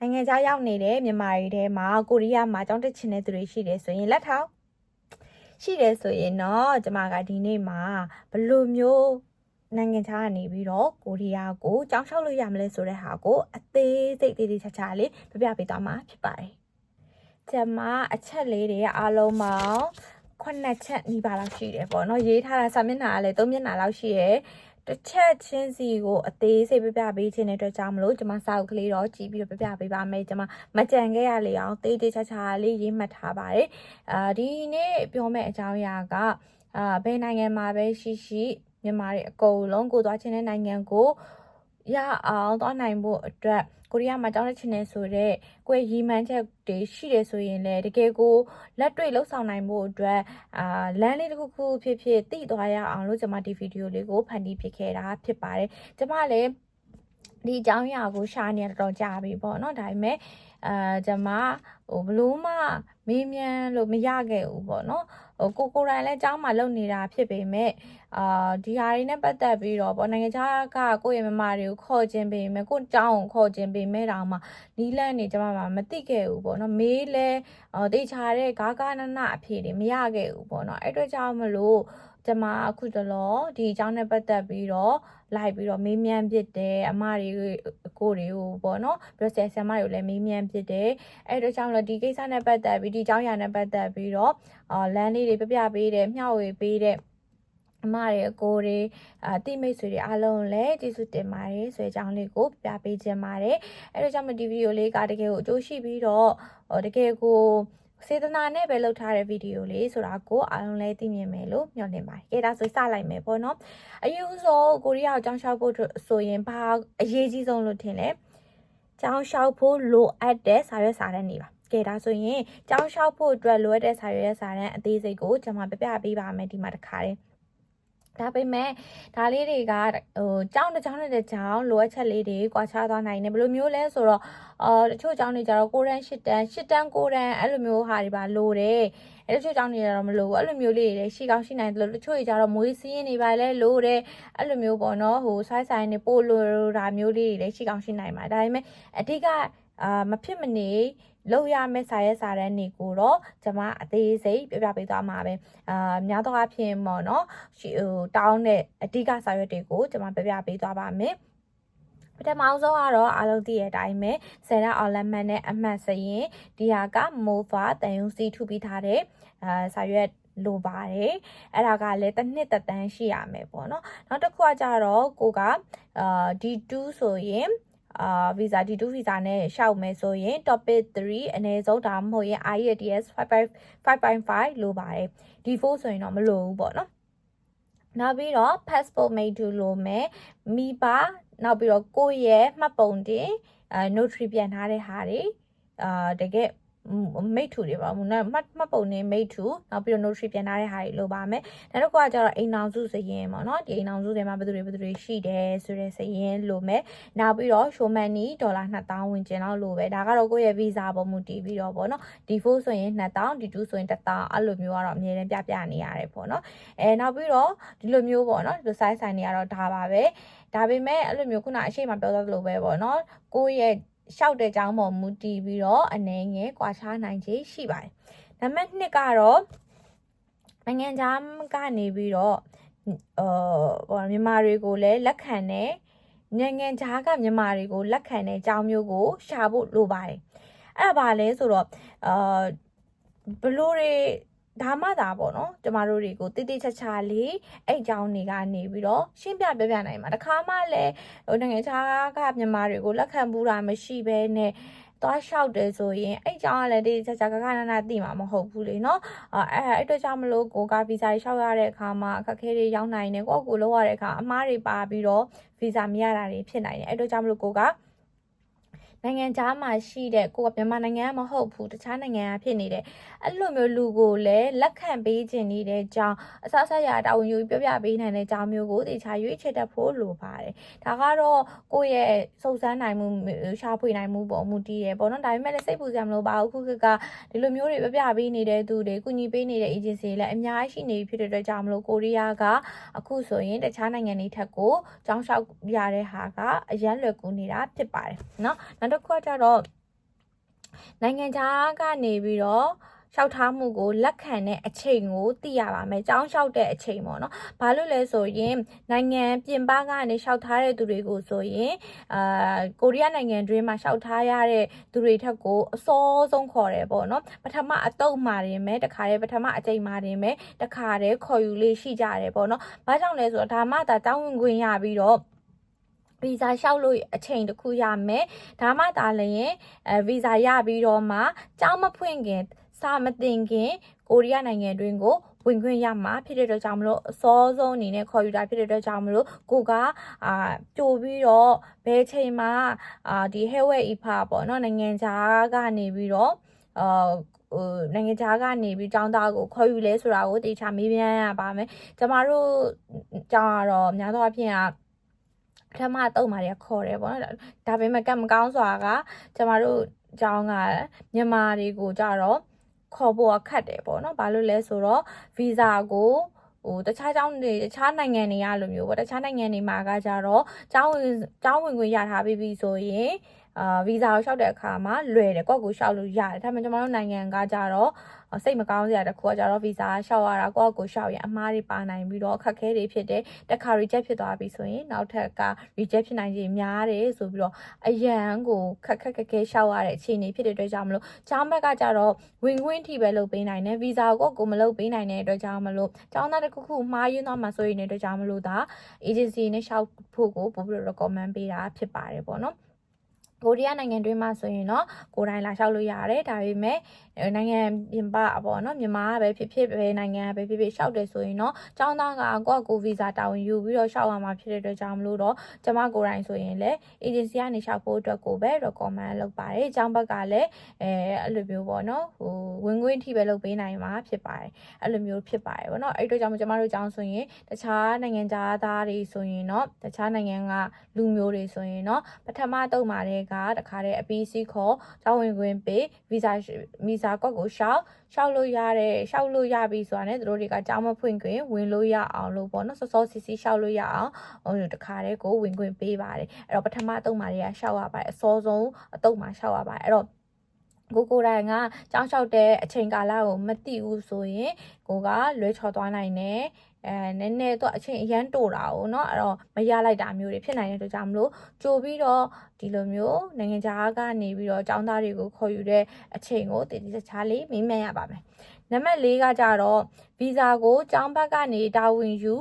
နိုင်ငံခြားရောက်နေတဲ့မြန်မာတွေထဲမှာကိုရီးယားမှာကြောင်းတက်ချင်တဲ့သူတွေရှိတယ်ဆိုရင်လက်ထောက်ရှိတယ်ဆိုရင်တော့ကျမကဒီနေ့မှာဘယ်လိုမျိုးနိုင်ငံခြားကနေပြီးတော့ကိုရီးယားကိုကြောင်းလျှောက်လို့ရမလဲဆိုတဲ့ဟာကိုအသေးစိတ်သေးသေးချာချာလေးပြပြပေးသွားမှာဖြစ်ပါတယ်။ကျမအချက်လေးတွေအားလုံးပေါင်းခုနှစ်ချက်နီးပါးလောက်ရှိတယ်ပေါ့နော်ရေးထားတာစာမျက်နှာကလည်းသုံးမျက်နှာလောက်ရှိတယ်။ တစ်ချက်ချင်းစီကိုအသေးစိတ်ပြပြပေးခြင်းတဲ့အတွက်ကြောင့်မလို့ကျွန်မစာအုပ်ကလေးတော့ကြည့်ပြီးတော့ပြပြပေးပါမယ်ကျွန်မမကြံခဲ့ရလေအောင်တေးသေးချာချာလေးရေးမှတ်ထားပါတယ်အာဒီနေ့ပြောမယ့်အကြောင်းအရာကအာဘယ်နိုင်ငံမှာပဲရှိရှိမြန်မာတွေအကုန်လုံးကိုသွားခြင်းတဲ့နိုင်ငံကိုရအောင်သွားနိုင်ဖို့အတွက် ကိုရီးယားမှာတောင်းတချင်နေဆိုတော့ကိုယ့်ရီမန်းချက်တွေရှိတယ်ဆိုရင်လည်းတကယ်ကိုလက်တွေ့လှုပ်ဆောင်နိုင်ဖို့အတွက်အာလမ်းလေးတစ်ခုခုဖြစ်ဖြစ်သိသွားရအောင်လို့ကျွန်မဒီဗီဒီယိုလေးကိုဖန်တီးဖြစ်ခဲ့တာဖြစ်ပါတယ်ကျွန်မလည်းဒီအကြောင်းအရာကိုရှာနေတော့ကြာပြီပေါ့နော်ဒါပေမဲ့ အာကျွန်မဟိုဘလို့မှမေးမြန်းလို့မရခဲ့ဘူးပေါ့နော်ဟိုကိုကိုရိုင်းလည်းအကြောင်းမှလုပ်နေတာဖြစ်ပေမဲ့အာဒီဟာတွေနဲ့ပတ်သက်ပြီးတော့ပေါ့နိုင်ငံခြားကကိုယ့်ရဲ့မမတွေကိုခေါ်ခြင်းပေမဲ့ကိုယ့်အကြောင်းကိုခေါ်ခြင်းပေမဲ့တောင်မှနီးလန့်နေကျွန်မမှမသိခဲ့ဘူးပေါ့နော်မေးလဲအော်တေချာတဲ့ဂါဂနနအဖြေတွေမရခဲ့ဘူးပေါ့နော်အဲ့အတွက်ကြောင့်မလို့ ကျွန်မအခုတလောဒီအကြောင်းနဲ့ပတ်သက်ပြီးတော့လိုက်ပြီးတော့မေးမြန်းဖြစ်တယ်အမတွေကိုတွေကိုပေါ့နော်ပြီးတော့ဆရာဆရာမတွေကိုလည်းမေးမြန်းဖြစ်တယ်အဲ့အတွက်ကြောင့်လို့ဒီကိစ္စနဲ့ပတ်သက်ပြီးဒီအကြောင်းအရာနဲ့ပတ်သက်ပြီးတော့အာလမ်းလေးတွေပြပြပေးတယ်မျှဝေပေးတဲ့အမတွေအကိုတွေအာတိမိတ်ဆွေတွေအားလုံးလည်းကျေးဇူးတင်ပါတယ်ဆိုတဲ့အကြောင်းလေးကိုပြပြပေးခြင်းပါတယ်အဲ့တော့ကြောင့်မဒီဗီဒီယိုလေးကတကယ်ကိုအကျိုးရှိပြီးတော့တကယ်ကို စေတနာနဲ့ပဲလုပ်ထားတဲ့ဗီဒီယိုလေးဆိုတာကိုအားလုံးလည်းသိမြင်မယ်လို့မျှော်လင့်ပါတယ်။ကဲဒါဆိုစလိုက်မယ်ပေါ့နော်။အယူဆုံးကိုရီးယားကိုကြောင်းလျှောက်ဖို့ဆိုရင်ဘာအရေးကြီးဆုံးလို့ထင်လဲ။ကြောင်းလျှောက်ဖို့လိုအပ်တဲ့စာရွက်စာတမ်းတွေပါ။ကဲဒါဆိုရင်ကြောင်းလျှောက်ဖို့အတွက်လိုအပ်တဲ့စာရွက်စာတမ်းအသေးစိတ်ကိုကျွန်မပြပြပေးပါမယ်ဒီမှာတစ်ခါတည်း ဒါပေမဲ့ဒါလေးတွေကဟိုကြောင်းတစ်ကြောင်းနဲ့တစ်ကြောင်းလိုအပ်ချက်လေးတွေကွာခြားသွားနိုင်တယ်ဘယ်လိုမျိုးလဲဆိုတော့အော်တချို့ကြောင်းတွေကြတော့6တန်း8တန်း8တန်း9တန်းအဲ့လိုမျိုးဟာတွေပါလိုတယ်အဲ့တချို့ကြောင်းတွေကြတော့မလိုဘူးအဲ့လိုမျိုးလေးတွေလည်းရှိကောင်းရှိနိုင်တယ်လို့တချို့တွေကြတော့မွေးစည်းရင်တွေပါလဲလိုတယ်အဲ့လိုမျိုးပေါ့နော်ဟိုဆိုင်းဆိုင်နေပို့လိုတာမျိုးလေးတွေလည်းရှိကောင်းရှိနိုင်ပါတယ်ဒါပေမဲ့အဓိကအာမဖြစ်မနေ လောက်ရမယ့်စာရဲစာတန်းတွေကိုတော့ကျွန်မအသေးစိတ်ပြပြပေးသွားမှာပဲအာများသောအားဖြင့်ပေါ့နော်ဟိုတောင်းတဲ့အဓိကစာရွက်တွေကိုကျွန်မပြပြပေးသွားပါမယ်ပထမဆုံးကတော့အားလုံးသိရတဲ့အတိုင်းပဲဆယ်ရအော်လမန်နဲ့အမှတ်စရင်ဒီဟာကမိုဖာတန်ယုံစီထုပြီးထားတဲ့အာစာရွက်လိုပါတယ်အဲ့ဒါကလည်းတစ်နှစ်သက်တမ်းရှိရမယ်ပေါ့နော်နောက်တစ်ခုကကြတော့ကိုကအာ D2 ဆိုရင် အာ visa D2 visa နဲ့ရှောက်မယ်ဆိုရင် topic 3အနည်းဆုံးဒါမှမဟုတ်ရင် IELTS 5.5လိုပါတယ် D4 ဆိုရင်တော့မလိုဘူးပေါ့နော်နောက်ပြီးတော့ passport made to လိုမယ်မိဘနောက်ပြီးတော့ကိုယ့်ရဲ့မှတ်ပုံတင်အဲ notary ပြန်ထားတဲ့ဟာတွေအာတကယ် မိတ်ထူတွေပါဘူးနော်မှတ်မှတ်ပုံနေမိတ်ထူနောက်ပြီးတော့ notary ပြန်ထားတဲ့ဟာတွေလိုပါမယ်နောက်တစ်ခုကကျတော့အိမ်အောင်စုစရင်ပေါ့နော်ဒီအိမ်အောင်စုတွေမှာဘယ်သူတွေဘယ်သူတွေရှိတယ်ဆိုတဲ့စရင်လိုမယ်နောက်ပြီးတော့ showman နီဒေါ်လာ2000ဝင်ကျင်လောက်လိုပဲဒါကတော့ကိုယ့်ရဲ့ visa ပေါ်မူတည်ပြီးတော့ပေါ့နော် D4 ဆိုရင်2000 D2 ဆိုရင်1000အဲ့လိုမျိုးကတော့အမြဲတမ်းပြပြနေရတယ်ပေါ့နော်အဲနောက်ပြီးတော့ဒီလိုမျိုးပေါ့နော်ဒီ size ဆိုင်တွေကတော့ဒါပါပဲဒါပေမဲ့အဲ့လိုမျိုးခုနအရှိမပြောသလိုပဲပေါ့နော်ကိုယ့်ရဲ့ ရှောက်တဲ့ကြောင်းပေါ်မူတည်ပြီးတော့အနေငယ်ကွာခြားနိုင်ခြေရှိပါတယ်။နံပါတ်2ကတော့နိုင်ငံခြားကနေပြီးတော့အာဟိုမြန်မာတွေကိုလည်းလက်ခံတဲ့နိုင်ငံခြားကမြန်မာတွေကိုလက်ခံတဲ့အကြောင်းမျိုးကိုရှာဖို့လိုပါတယ်။အဲ့ဒါပါလဲဆိုတော့အာဘလို့တွေ ဒါမှသာပေါ့နော်ကျမတို့တွေကိုတိတိကျကျလေးအဲ့အကြောင်းတွေကနေပြီးတော့ရှင်းပြပြပြနိုင်မှာတခါမှလည်းဟိုနိုင်ငံခြားကမြန်မာတွေကိုလက်ခံဘူးတာမရှိဘဲနဲ့သွားလျှောက်တယ်ဆိုရင်အဲ့ကြောင့်ကလည်းတိတိကျကျကကနနသိမှာမဟုတ်ဘူးလေနော်အဲအဲ့အတွက်ကြောင့်မလို့ကိုကဗီဇာလျှောက်ရတဲ့အခါမှာအခက်အခဲတွေရောက်နိုင်တယ်ကိုကကိုလောက်ရတဲ့အခါအမားတွေပါပြီးတော့ဗီဇာမရတာတွေဖြစ်နိုင်တယ်အဲ့အတွက်ကြောင့်မလို့ကိုက နိုင်ငံခြားမှာရှိတဲ့ကိုကမြန်မာနိုင်ငံကမဟုတ်ဘူးတခြားနိုင်ငံကဖြစ်နေတဲ့အဲ့လိုမျိုးလူကိုလည်းလက်ခံပေးခြင်းနေတဲ့အကြောင်းအစအစရတာဝန်ယူပြပြပေးနိုင်တဲ့အကြောင်းမျိုးကိုတေချာရွေးချယ်တတ်ဖို့လိုပါတယ်ဒါကတော့ကိုယ့်ရဲ့စုံစမ်းနိုင်မှုရှာဖွေနိုင်မှုပေါ်မူတည်တယ်ပေါ့နော်ဒါပေမဲ့လည်းစိတ်ပူစရာမလိုပါဘူးခုကဒီလိုမျိုးတွေပြပြပေးနေတဲ့သူတွေကုညီပေးနေတဲ့ agency တွေလည်းအများကြီးရှိနေပြီဖြစ်တဲ့အတွက်ကြောင့်မလို့ကိုရီးယားကအခုဆိုရင်တခြားနိုင်ငံတွေထက်ကိုကြောင်းလျှောက်ရတဲ့ဟာကအရန်လွယ်ကူနေတာဖြစ်ပါတယ်เนาะနောက် ်တစ်ခုကကြတော့နိုင်ငံခြားကနေပြီးတော့လျှောက်ထားမှုကိုလက်ခံတဲ့အချိန်ကိုသိရပါမယ်။ကြောင်းလျှောက်တဲ့အချိန်ပေါ့နော်။ဘာလို့လဲဆိုရင်နိုင်ငံပြင်ပကနေလျှောက်ထားတဲ့သူတွေကိုဆိုရင်အာကိုရီးယားနိုင်ငံတွင်းမှာလျှောက်ထားရတဲ့သူတွေထက်ကိုအစောဆုံးခေါ်တယ်ပေါ့နော်။ပထမအတုပ်မှာတင်မယ်တခါတည်းပထမအချိန်မှာတင်မယ်တခါတည်းခေါ်ယူလေးရှိကြတယ်ပေါ့နော်။ဘာကြောင့်လဲဆိုတော့ဒါမှသာတောင်းဝင်ခွင့်ရပြီးတော့ ဗီဇာလျှောက်လို့အချိန်တစ်ခုရမယ်ဒါမှသာလျင်အဲဗီဇာရပြီးတော့မှကြောင်းမဖွင့်ခင်စာမတင်ခင်ကိုရီးယားနိုင်ငံတွင်းကိုဝင်ခွင့်ရမှာဖြစ်တဲ့အတွက်ကြောင့်မလို့အစောဆုံးအနေနဲ့ခေါ်ယူတာဖြစ်တဲ့အတွက်ကြောင့်မလို့ကိုကအာကြိုပြီးတော့ဘယ်ချိန်မှာအာဒီ Heway IFA ပေါ့နော်နိုင်ငံခြားကနေပြီးတော့အာဟိုနိုင်ငံခြားကနေပြီးចောင်းသားကိုခေါ်ယူလဲဆိုတာကိုတေချာမေးမြန်းရပါမယ်ကျမတို့ကြောင်းကတော့များသောအားဖြင့်က ပထမတုံးမာတွေကခေါ်တယ်ပေါ့နော်ဒါပေမဲ့ကံမကောင်းစွာကကျမတို့ကျောင်းကမြန်မာတွေကိုကြတော့ခေါ်ဖို့ခက်တယ်ပေါ့နော်ဘာလို့လဲဆိုတော့ဗီဇာကိုဟိုတခြားကျောင်းတွေတခြားနိုင်ငံတွေကလိုမျိုးပေါ့တခြားနိုင်ငံတွေမှာကကြတော့ကျောင်းဝင်ကျောင်းဝင်ခွင့်ရထားပြီးပြီဆိုရင်အာဗီဇာကိုလျှောက်တဲ့အခါမှာလွယ်တယ်ကိုယ့်ကိုလျှောက်လို့ရတယ်ဒါပေမဲ့ကျွန်တော်တို့နိုင်ငံကကြတော့ စိတ်မကောင်းစရာတစ်ခုကကြတော့ဗီဇာလျှောက်ရတာကိုယ့်ကိုလျှောက်ရင်အမှားတွေပါနိုင်ပြီးတော့အခက်အခဲတွေဖြစ်တယ်တစ်ခါ reject ဖြစ်သွားပြီဆိုရင်နောက်ထပ်က reject ဖြစ်နိုင်ခြေများတယ်ဆိုပြီးတော့အရန်ကိုခက်ခက်ခက်ခဲလျှောက်ရတဲ့အခြေအနေဖြစ်တဲ့အတွက်ကြောင့်မလို့ကျောင်းဘက်ကကြတော့ဝင်ခွင့်ထိပဲလုပ်ပေးနိုင်တယ်ဗီဇာကိုကိုမလုပ်ပေးနိုင်တဲ့အတွက်ကြောင့်မလို့ကျောင်းသားတစ်ခုခုမှားယွင်းသွားမှဆိုရင်တဲ့အတွက်ကြောင့်မလို့ဒါ agency နဲ့လျှောက်ဖို့ကိုပို့ပြီးတော့ recommend ပေးတာဖြစ်ပါတယ်ပေါ့နော် ကိုရီးယားနိုင်ငံတွင်းမှာဆိုရင်တော့ကိုယ်တိုင်လာလျှောက်လို့ရတယ်ဒါပေမဲ့နိုင်ငံပြင်ပပေါ့နော်မြန်မာကပဲဖြစ်ဖြစ်ပဲနိုင်ငံကပဲဖြစ်ဖြစ်လျှောက်တယ်ဆိုရင်တော့ចောင်းသားကကိုယ့်ကိုဗီဇာတာဝန်ယူပြီးတော့လျှောက်ရမှာဖြစ်တဲ့အတွက်ကြောင့်မလို့တော့ကျမကိုယ်တိုင်ဆိုရင်လည်း agency ကနေလျှောက်ဖို့အတွက်ကိုပဲ recommend လုပ်ပါတယ်ចောင်းဘက်ကလည်းအဲအဲ့လိုမျိုးပေါ့နော်ဟိုဝင်ခွင့်ထိပဲလုပ်ပေးနိုင်မှာဖြစ်ပါတယ်အဲ့လိုမျိုးဖြစ်ပါတယ်ပေါ့နော်အဲ့အတွက်ကြောင့်ကျမတို့ចောင်းဆိုရင်တခြားနိုင်ငံသားတွေဆိုရင်တော့တခြားနိုင်ငံကလူမျိုးတွေဆိုရင်တော့ပထမတုံးမာတဲ့ ကတခါတည်းအပီးစီးခေါ်ကျောင်းဝင်ခွင့်ပေးဗီဇာဗီဇာကော့ကိုရှောက်ရှောက်လို့ရတဲ့ရှောက်လို့ရပြီဆိုတာနဲ့တို့တွေကကျောင်းမဖွင့်ခွင့်ဝင်လို့ရအောင်လို့ပေါ့နော်စောစောစီစီရှောက်လို့ရအောင်ဟိုတခါတည်းကိုဝင်ခွင့်ပေးပါတယ်အဲ့တော့ပထမအတုံးမာတွေကရှောက်ရပါတယ်အစောဆုံးအတုံးမာရှောက်ရပါတယ်အဲ့တော့ ကိုကိုတိုင်ကကြောင်းလျှောက်တဲ့အချိန်ကာလကိုမသိဘူးဆိုရင်ကိုကလွဲချော်သွားနိုင်တယ်အဲနည်းနည်းတော့အချိန်အရန်တိုတာ哦เนาะအဲ့တော့မရလိုက်တာမျိုးတွေဖြစ်နိုင်တဲ့အတွက်ကြောင့်မလို့ကြိုပြီးတော့ဒီလိုမျိုးနိုင်ငံခြားကနေပြီးတော့ចောင်းသားတွေကိုခေါ်ယူတဲ့အချိန်ကိုတည်တည်ချားလေးမေးမြန်းရပါမယ်နံပါတ်၄ကကြတော့ဗီဇာကိုចောင်းဘက်ကနေတာဝန်ယူ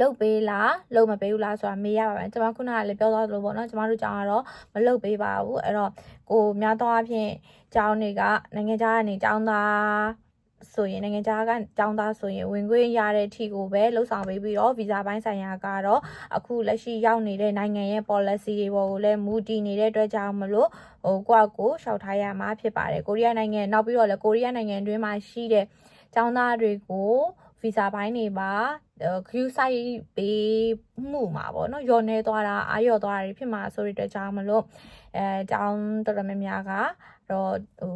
လုတ်ပေးလားလုတ်မပေးဘူးလားဆိုတာမေးရပါမယ်ကျွန်မခုနကလည်းပြောသွားသလိုပေါ့နော်ကျွန်မတို့ကြောင်ကတော့မလုတ်ပေးပါဘူးအဲ့တော့ကိုများသောအားဖြင့်ကျောင်းတွေကနိုင်ငံခြားကနေကျောင်းသားဆိုရင်နိုင်ငံခြားကကျောင်းသားဆိုရင်ဝင်ခွင့်ရတဲ့အထိကိုပဲလှုပ်ဆောင်ပေးပြီးတော့ဗီဇာပိုင်းဆိုင်ရာကတော့အခုလက်ရှိရောက်နေတဲ့နိုင်ငံရဲ့ policy တွေပေါ်ကိုလည်းမူတည်နေတဲ့အတွက်ကြောင့်မလို့ဟိုကိုယ့်ကိုရှောက်ထားရမှာဖြစ်ပါတယ်ကိုရီးယားနိုင်ငံနောက်ပြီးတော့လည်းကိုရီးယားနိုင်ငံတွင်းမှာရှိတဲ့ကျောင်းသားတွေကို ဗီဇာပိုင်းတွေပါခရူးဆိုင်ပေးမှုမှာပေါ့နော်ယော်နေသွားတာအာယော်သွားတာတွေဖြစ်မှာဆိုတဲ့အတွက်ကြောင့်မလို့အဲကျောင်းတော်တော်များများကတော့ဟို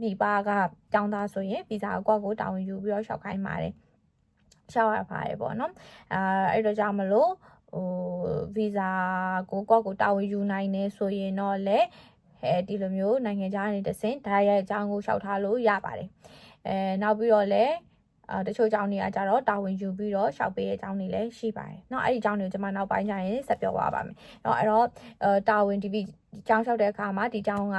မိဘကတောင်းသားဆိုရင်ဗီဇာကိုကိုတာဝန်ယူပြီးတော့ရှောက်ခိုင်းပါတယ်ရှောက်ရပါတယ်ပေါ့နော်အာအဲ့တော့ကြောင့်မလို့ဟိုဗီဇာကိုကိုကိုတာဝန်ယူနိုင်နေဆိုရင်တော့လေအဲဒီလိုမျိုးနိုင်ငံခြားနေတဆင်ဒါရိုက်အကြောင်းကိုရှောက်ထားလို့ရပါတယ်အဲနောက်ပြီးတော့လည်း အာတချို့အကြောင်းတွေကကြတော့တာဝန်ယူပြီးတော့ရှောက်ပေးတဲ့အကြောင်းတွေလည်းရှိပါတယ်เนาะအဲ့ဒီအကြောင်းတွေကိုကျွန်မနောက်ပိုင်းကျရင်ဆက်ပြောပါပါမယ်เนาะအဲ့တော့အဲတာဝန်ဒီဒီကျောင်းလျှောက်တဲ့အခါမှာဒီကျောင်းက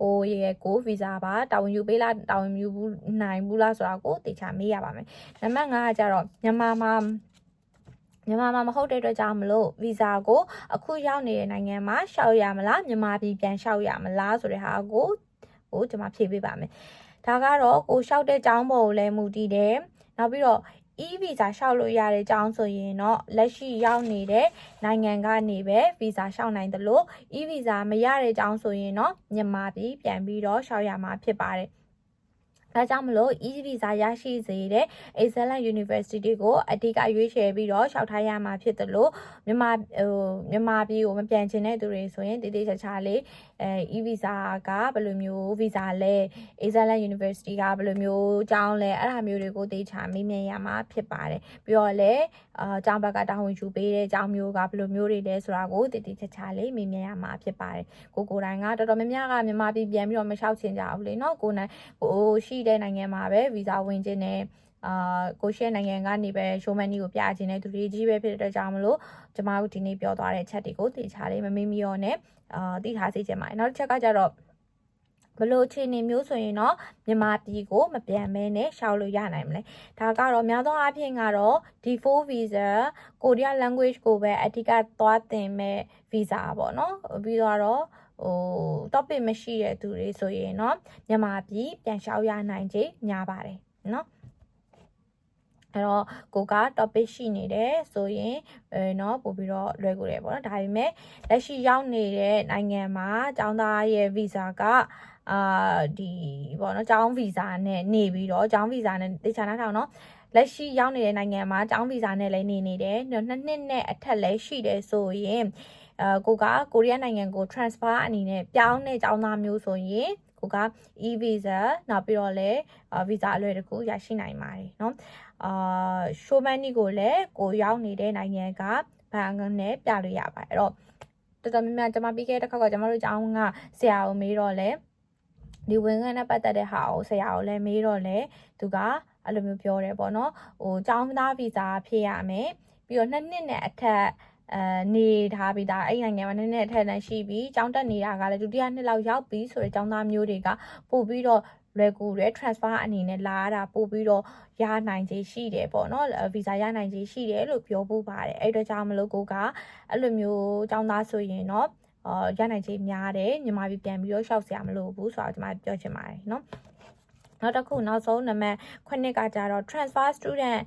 ကိုရဲ့ကိုဗီဇာပါတာဝန်ယူပေးလားတာဝန်ယူဘူးနိုင်ဘူးလားဆိုတာကိုတေချာမေးရပါမယ်နံပါတ်5ကကြတော့မြန်မာမှာမြန်မာမှာမဟုတ်တဲ့အတွက်ကြောင့်မလို့ဗီဇာကိုအခုရောက်နေတဲ့နိုင်ငံမှာရှောက်ရမလားမြန်မာပြည်ပြန်ရှောက်ရမလားဆိုတဲ့ဟာကိုကိုကျွန်မဖြေပေးပါမယ် ဒါကတော့ကိုလျှောက်တဲ့ကျောင်းပေါ်ကိုလည်းမူတည်တယ်နောက်ပြီးတော့ e visa လျှောက်လို့ရတဲ့အကြောင်းဆိုရင်တော့လက်ရှိရောက်နေတဲ့နိုင်ငံကနေပဲ visa လျှောက်နိုင်တယ်လို့ e visa မရတဲ့အကြောင်းဆိုရင်တော့မြန်မာပြည်ပြန်ပြီးတော့လျှောက်ရမှာဖြစ်ပါတယ်။ဘ ဒါကြောင့်မလို့ e visa ရရှိစေတဲ့ excellent university တွေကိုအဓိကရွေးချယ်ပြီးတော့လျှောက်ထားရမှာဖြစ်တယ်လို့မြန်မာဟိုမြန်မာပြည်ကိုမပြောင်းချင်တဲ့သူတွေဆိုရင်တိတိကျကျလေးအဲ e visa ကဘယ်လိုမျိုး visa လဲ excellent university ကဘယ်လိုမျိုးအကြောင်းလဲအဲ့ဒါမျိုးတွေကိုသိချာမေးမြန်းရမှာဖြစ်ပါတယ်ပြီးတော့လည်းအာကျောင်းဘက်ကတာဝန်ယူပေးတဲ့အကြောင်းမျိုးကဘယ်လိုမျိုးတွေလဲဆိုတာကိုတိတိကျကျလေးမေးမြန်းရမှာဖြစ်ပါတယ်ကိုကိုတိုင်းကတော်တော်များများကမြန်မာပြည်ပြန်ပြီးတော့မလျှောက်ချင်ကြဘူးလေနော်ကိုနိုင်ကိုရှိတဲ့နိုင်ငံမှာပဲဗီဇာဝင်ခြင်းနဲ့အာကိုရှဲနိုင်ငံကနေပဲရှိုးမန်နီကိုပြခြင်းနဲ့သူတွေကြီးပဲဖြစ်တဲ့အတွက်ကြောင့်မလို့ကျမတို့ဒီနေ့ပြောသွားတဲ့အချက်တွေကိုသိချာလေးမမေ့မီရောနဲ့အာသိထားစေချင်ပါတယ်နောက်တစ်ချက်ကကြတော့ဘလို့အခြေအနေမျိုးဆိုရင်တော့မြန်မာပြည်ကိုမပြန်မဲနဲ့ရှောက်လို့ရနိုင်မလဲဒါကတော့များသောအားဖြင့်ကတော့ D4 visa Korea language ကိုပဲအဓိကသွားသင်မဲ့ visa ပေါ့နော်ပြီးတော့ ဟို topic မရှိတဲ့သူတွေဆိုရင်เนาะမြန်မာပြည်ပြန်လျှောက်ရနိုင်ခြေများပါတယ်เนาะအဲ့တော့ကိုက topic ရှိနေတယ်ဆိုရင်အဲเนาะပို့ပြီးတော့လွယ်ကူတယ်ပေါ့နော်ဒါပေမဲ့လက်ရှိရောက်နေတဲ့နိုင်ငံမှာចောင်းသားရဲ့ visa ကအာဒီပေါ့နော်ចောင်း visa နဲ့နေပြီးတော့ចောင်း visa နဲ့တေချာနာထောင်နော်လက်ရှိရောက်နေတဲ့နိုင်ငံမှာចောင်း visa နဲ့လည်းနေနေတယ်နှစ်နှစ်နဲ့အထက်လည်းရှိတယ်ဆိုရင် အဲကိုကကိုရီးယားနိုင်ငံကို transfer အနေနဲ့ပြောင်းတဲ့ចောင်းသားမျိုးဆိုရင်ကိုက e visa နောက်ပြီးတော့လည်း visa အလွယ်တကူရရှိနိုင်ပါတယ်เนาะအာရှိုမန်နီကိုလည်းကိုရောက်နေတဲ့နိုင်ငံကဘဏ်နဲ့ပြလို့ရပါတယ်အဲ့တော့တော်တော်များများကျွန်မပြီးခဲ့တဲ့တစ်ခါကကျွန်မတို့အကြောင်းကဆရာကိုမေးတော့လဲဒီဝင်ခန်းနဲ့ပတ်သက်တဲ့ဟာကိုဆရာကိုလည်းမေးတော့လဲသူကအဲ့လိုမျိုးပြောတယ်ပေါ့နော်ဟိုចောင်းသားဗီဇာဖြည့်ရမယ်ပြီးတော့နှစ်နှစ်နဲ့အထက် အဲနေထားပြီးသားအဲ့နိုင်ငံမှာနည်းနည်းအထက်တန်းရှိပြီးចောင်းတက်နေတာကလည်းဒုတိယနှစ်လောက်ရောက်ပြီးဆိုတော့ចောင်းသားမျိုးတွေကပို့ပြီးတော့လွယ်ကူတယ် transfer အနေနဲ့လာရတာပို့ပြီးတော့ရနိုင်ခြေရှိတယ်ပေါ့နော် visa ရနိုင်ခြေရှိတယ်လို့ပြောပူပါတယ်အဲ့တော့ကြောင့်မလို့ကိုကအဲ့လိုမျိုးចောင်းသားဆိုရင်တော့အော်ရနိုင်ခြေများတယ်မြန်မာပြည်ပြန်ပြီးတော့ရှောက်စရာမလိုဘူးဆိုတော့ကျွန်မပြောချင်ပါတယ်နော်နောက်တစ်ခုနောက်ဆုံးနံပါတ်9ကကြတော့ transfer student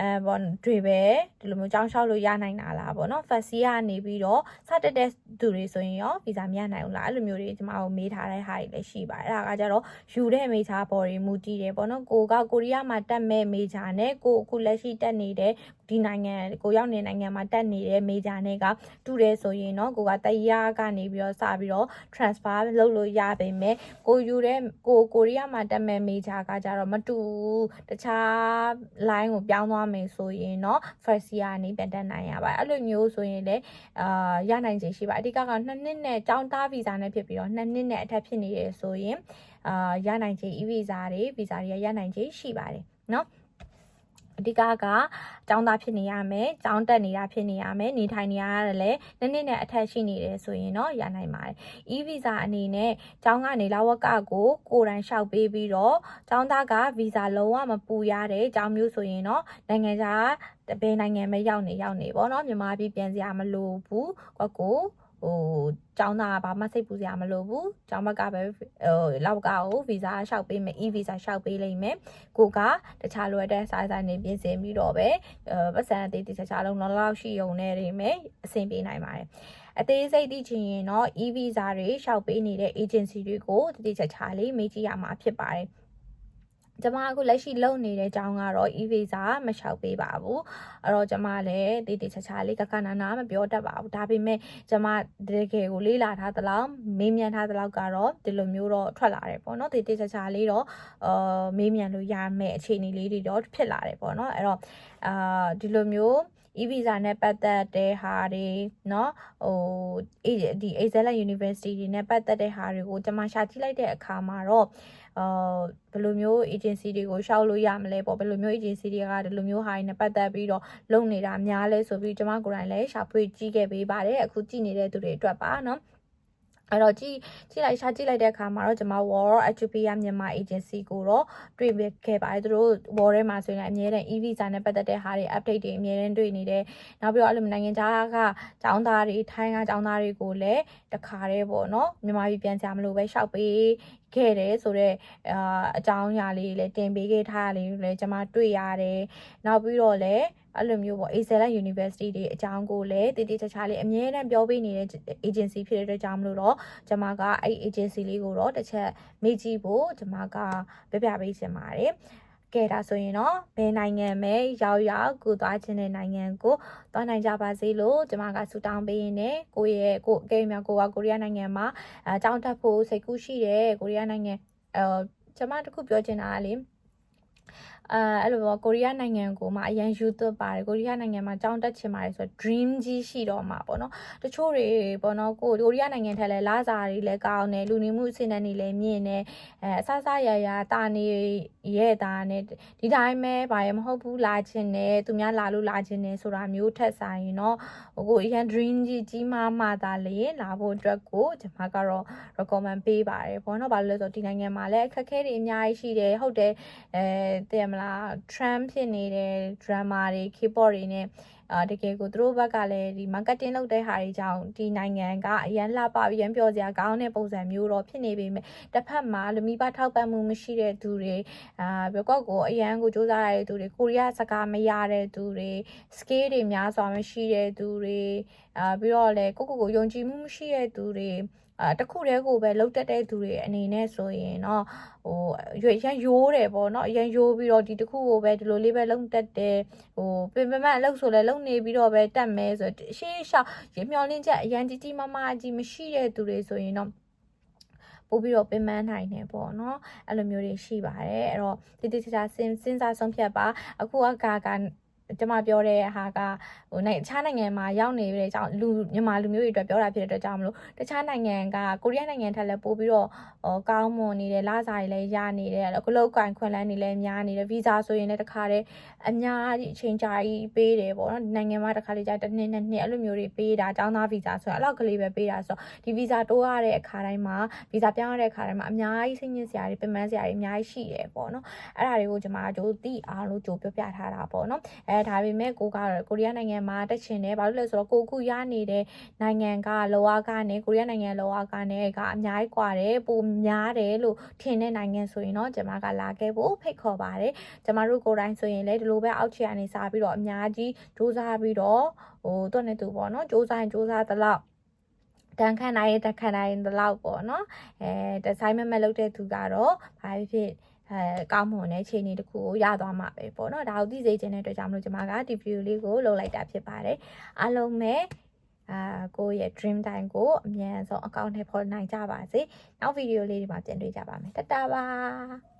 အဲပေါ့တွေပဲဒီလိုမျိုးကြောင်းလျှောက်လို့ရနိုင်တာလားပေါ့နော် first year ကနေပြီးတော့စတက်တဲ့သူတွေဆိုရင်ရောဗီဇာမရနိုင်ဘူးလားအဲ့လိုမျိုးတွေကျွန်မတို့မေးထားတဲ့ဟာတွေလည်းရှိပါတယ်အဲ့ဒါကကြတော့ယူတဲ့မေဂျာပေါ်တွေမူတည်တယ်ပေါ့နော်ကိုကကိုရီးယားမှာတက်မဲ့မေဂျာနဲ့ကိုအခုလက်ရှိတက်နေတဲ့ ဒီနိုင်ငံကိုရောက်နေနိုင်ငံမှာတက်နေတဲ့မေဂျာနဲ့ကတူတယ်ဆိုရင်เนาะကိုကတရားကနေပြီးတော့စပြီးတော့ transfer လုပ်လို့ရပေမဲ့ကိုယူတဲ့ကိုကိုရီးယားမှာတက်မဲ့မေဂျာကကြတော့မတူတခြား line ကိုပြောင်းသွားမယ်ဆိုရင်เนาะ first year ကနေပြန်တက်နိုင်ရပါတယ်အဲ့လိုမျိုးဆိုရင်လည်းအာရနိုင်ခြေရှိပါအဓိကကနှစ်နှစ်နဲ့ចောင်းသားဗီဇာနဲ့ဖြစ်ပြီးတော့နှစ်နှစ်နဲ့အထက်ဖြစ်နေရဆိုရင်အာရနိုင်ခြေ e visa တွေ visa တွေရနိုင်ခြေရှိပါတယ်เนาะ အဓိကကကျောင်းသားဖြစ်နေရမယ်ကျောင်းတက်နေတာဖြစ်နေရမယ်နေထိုင်နေရတယ်လည်းနှစ်နှစ်နဲ့အထက်ရှိနေတယ်ဆိုရင်တော့ရနိုင်ပါတယ် e visa အနေနဲ့ကျောင်းကနေလာဝကကိုကိုယ်တိုင်လျှောက်ပေးပြီးတော့ကျောင်းသားက visa လုံးဝမပူရတဲ့ကျောင်းမျိုးဆိုရင်တော့နိုင်ငံခြားဘယ်နိုင်ငံပဲရောက်နေရောက်နေပေါ့နော်မြန်မာပြည်ပြန်စရာမလိုဘူးကိုကို ဟိုကျောင်းသားဘာမှစိတ်ပူစရာမလိုဘူးကျောင်းဘက်ကပဲဟိုလောက်ကကိုဗီဇာလျှောက်ပေးမယ် e ဗီဇာလျှောက်ပေးလိမ့်မယ်ကိုကတခြားလိုအပ်တဲ့စာစာနေပြင်ဆင်ပြီးတော့ပဲအဲပတ်စံအသေးတခြားလုံးလောက်ရှိုံနဲ့နေမယ်အဆင်ပြေနိုင်ပါတယ်အသေးစိတ်သိချင်ရင်တော့ e visa တွေရှောက်ပေးနေတဲ့ agency တွေကိုတတိချာချာလေးမေးကြည့်ရမှာဖြစ်ပါတယ် ကျမအခုလက်ရှိလုပ်နေတဲ့အကြောင်းကတော့ e-visa မလျှောက်ပေးပါဘူးအဲ့တော့ကျမလည်းတည်တည်ချာချာလေးကကနာနာမပြောတတ်ပါဘူးဒါပေမဲ့ကျမတကယ်ကိုလေးလာထားသလောက်မေးမြန်းထားသလောက်ကတော့ဒီလိုမျိုးတော့ထွက်လာတယ်ပေါ့နော်တည်တည်ချာချာလေးတော့အာမေးမြန်းလို့ရမယ့်အခြေအနေလေးတွေတော့ဖြစ်လာတယ်ပေါ့နော်အဲ့တော့အာဒီလိုမျိုး e-visa နဲ့ပတ်သက်တဲ့ဟာတွေเนาะဟိုဒီ Excellent University တွေနဲ့ပတ်သက်တဲ့ဟာတွေကိုကျွန်မရှာကြည့်လိုက်တဲ့အခါမှာတော့ အာဘယ်လိုမျိုး agency တွေကိုရှောက်လို့ရမလဲပေါ့ဘယ်လိုမျိုး agency တွေကဒီလိုမျိုးဟာတွေနဲ့ပတ်သက်ပြီးတော့လုပ်နေတာများလဲဆိုပြီးကျွန်မကိုယ်တိုင်လည်းရှာဖွေကြည့်ခဲ့ပေးပါတယ်အခုကြည့်နေတဲ့သူတွေအတွက်ပါနော်အဲ့တော့ကြည့်ကြည့်လိုက်ရှာကြည့်လိုက်တဲ့အခါမှာတော့ကျွန်မ War Ethiopia မြန်မာ agency ကိုတော့တွေ့ခဲ့ပါတယ်သူတို့ War ထဲမှာဆိုရင်အများတန်း e-visa နဲ့ပတ်သက်တဲ့ဟာတွေ update တွေအများတန်းတွေ့နေတယ်နောက်ပြီးတော့အဲ့လိုနိုင်ငံခြားကចောင်းသားတွေထိုင်းကចောင်းသားတွေကိုလည်းတခါတည်းပေါ့နော်မြန်မာပြည်ပြန်ကြမလို့ပဲရှောက်ပေးခဲ့တယ်ဆိုတော့အာအကြောင်းအရာလေးလည်းတင်ပေးခဲ့ထားလေးလည်းကျွန်မတွေ့ရတယ်နောက်ပြီးတော့လည်းအဲ့လိုမျိုးပေါ့ Excellent University တွေအကြောင်းကိုလည်းတည်တည်ချာချာလေးအမြဲတမ်းပြောပေးနေတဲ့ agency ဖြစ်တဲ့အတွက်ကြောင့်မလို့တော့ကျွန်မကအဲ့ agency လေးကိုတော့တစ်ချက်မေ့ကြည့်ဖို့ကျွန်မကပြပြပေးချင်ပါတယ် ကဲဒါဆိုရင်တော့ဘယ်နိုင်ငံပဲရောက်ရောက်ကိုသွားခြင်းတဲ့နိုင်ငံကိုသွားနိုင်ကြပါစေလို့ကျွန်မကဆုတောင်းပေးရင်းနဲ့ကိုယ့်ရဲ့ကိုယ်အကယ်၍ကိုကကိုရီးယားနိုင်ငံမှာအဲအကြောင်းတက်ဖို့စိတ်ကူးရှိတယ်ကိုရီးယားနိုင်ငံအဲကျွန်မတခုပြောချင်တာကလေ အဲအဲ့လိုပေါ့ကိုရီးယားနိုင်ငံကိုမှအရန် YouTube ပါတယ်ကိုရီးယားနိုင်ငံမှာကြောင်းတက်ချင်ပါတယ်ဆိုတော့ dream ကြီးရှိတော့မှာပေါ့နော်တချို့တွေပေါ့နော်ကိုကိုရီးယားနိုင်ငံထက်လည်းလာစာတွေလည်းကောင်းတယ်လူနေမှုအဆင့်တွေလည်းမြင့်တယ်အဲအဆဆရရတာနေရဲ့တာနဲ့ဒီတိုင်းပဲဘာရမဟုတ်ဘူးလာခြင်းနဲ့သူများလာလို့လာခြင်းနဲ့ဆိုတာမျိုးထက်ဆိုင်ရင်တော့ဟိုကိုအရန် dream ကြီးကြီးမားမားသာလေလာဖို့အတွက်ကိုကျွန်မကတော့ recommend ပေးပါတယ်ပေါ့နော်ဘာလို့လဲဆိုတော့ဒီနိုင်ငံမှာလည်းအခက်အခဲတွေအများကြီးရှိတယ်ဟုတ်တယ်အဲတည်မလား trend ဖြစ်နေတဲ့ drama တွေ K-pop တွေနဲ့အာတကယ်ကိုသူတို့ဘက်ကလည်းဒီ marketing လုပ်တဲ့ဟာတွေကြောင့်ဒီနိုင်ငံကအရန်လှပပြီးရန်ပြောစရာကောင်းတဲ့ပုံစံမျိုးတော့ဖြစ်နေပေမဲ့တစ်ဖက်မှာလူမိဘထောက်ပံ့မှုမရှိတဲ့သူတွေအာဘကော့ကိုအရန်ကိုစူးစမ်းရတဲ့သူတွေကိုရီးယားစကားမရတဲ့သူတွေ skill တွေများစွာမရှိတဲ့သူတွေအာပြီးတော့လည်းကိုကိုကိုယုံကြည်မှုမရှိတဲ့သူတွေ အာတခုတည်းကိုပဲလှုပ်တက်တဲ့သူတွေအနေနဲ့ဆိုရင်တော့ဟိုရွရန်ရိုးတယ်ပေါ့နော်ရန်ရိုးပြီးတော့ဒီတခုကိုပဲဒီလိုလေးပဲလှုပ်တက်တယ်ဟိုပင်ပမအလုပ်ဆိုလဲလှုပ်နေပြီးတော့ပဲတက်မဲဆိုရှေးရှောက်ရမျောလင်းချက်အရန်ကြီးကြီးမားမားကြီးမရှိတဲ့သူတွေဆိုရင်တော့ပို့ပြီးတော့ပင်ပန်းနိုင်တယ်ပေါ့နော်အဲ့လိုမျိုးတွေရှိပါတယ်အဲ့တော့တိတိကျကျစဉ်းစားဆုံးဖြတ်ပါအခုကကာ ကကျမပြောတဲ့ဟာကဟိုနိုင်တခြားနိုင်ငံမှာရောက်နေတဲ့အကြောင်းလူမြန်မာလူမျိုးတွေအတွက်ပြောတာဖြစ်တဲ့အတွက်ကြောင့်မလို့တခြားနိုင်ငံကကိုရီးယားနိုင်ငံထက်လည်းပို့ပြီးတော့ဟောကောင်းမွန်နေတယ်လစာတွေလည်းရနေတယ်ဂလုတ်ကင်ခွင့်လန်းတွေလည်းများနေတယ်ဗီဇာဆိုရင်လည်းတခါတည်းအများကြီးအချိန်ကြာကြီးပေးတယ်ပေါ့နော်နိုင်ငံမှာတခါလေကြာတစ်နှစ်နှစ်နှစ်အဲ့လိုမျိုးတွေပေးတာចောင်းသားဗီဇာဆိုတော့အဲ့လောက်ကလေးပဲပေးတာဆိုတော့ဒီဗီဇာတိုးရတဲ့အခါတိုင်းမှာဗီဇာပြောင်းရတဲ့အခါတိုင်းမှာအများကြီးစိတ်ညစ်စရာတွေပင်ပန်းစရာတွေအများကြီးရှိတယ်ပေါ့နော်အဲ့ဒါတွေကိုကျွန်မတို့သိအားလို့ကြိုပြောပြထားတာပေါ့နော်အဲဒါပေမဲ့ကိုကတော့ကိုရီးယားနိုင်ငံမှာတက်ချင်တယ်ဘာလို့လဲဆိုတော့ကိုခုရနေတဲ့နိုင်ငံကလောအားကနဲ့ကိုရီးယားနိုင်ငံလောအားကနဲ့ကအများကြီးကွာတယ်ပိုများတယ်လို့ထင်တဲ့နိုင်ငံဆိုရင်တော့ကျွန်မကလာခဲ့ဖို့ဖိတ်ခေါ်ပါတယ်ကျွန်မတို့ကိုယ်တိုင်ဆိုရင်လည်းဒီလိုပဲအောက်ခြေအနေစားပြီးတော့အများကြီးစူးစမ်းပြီးတော့ဟိုတွက်နေသူပေါ့နော်စူးစမ်းစူးစမ်းသလောက်တန်ခန့်နိုင်တန်ခန့်နိုင်တလောက်ပေါ့နော်အဲဒီဇိုင်းမမလုပ်တဲ့သူကတော့ဘာဖြစ် အဲကောင်းမွန်တဲ့ခြေအနေတစ်ခုကိုရသွားမှာပဲပေါ့နော်ဒါကိုသိစေချင်တဲ့အတွက်ကြောင့်မလို့ကျွန်မကဒီ video လေးကိုလုပ်လိုက်တာဖြစ်ပါတယ်အားလုံးပဲအာကိုယ့်ရဲ့ dream time ကိုအမြန်ဆုံးအကောင့်ထဲပေါ်နိုင်ကြပါစေနောက် video လေးတွေမှာပြန်တွေ့ကြပါမယ်တတပါ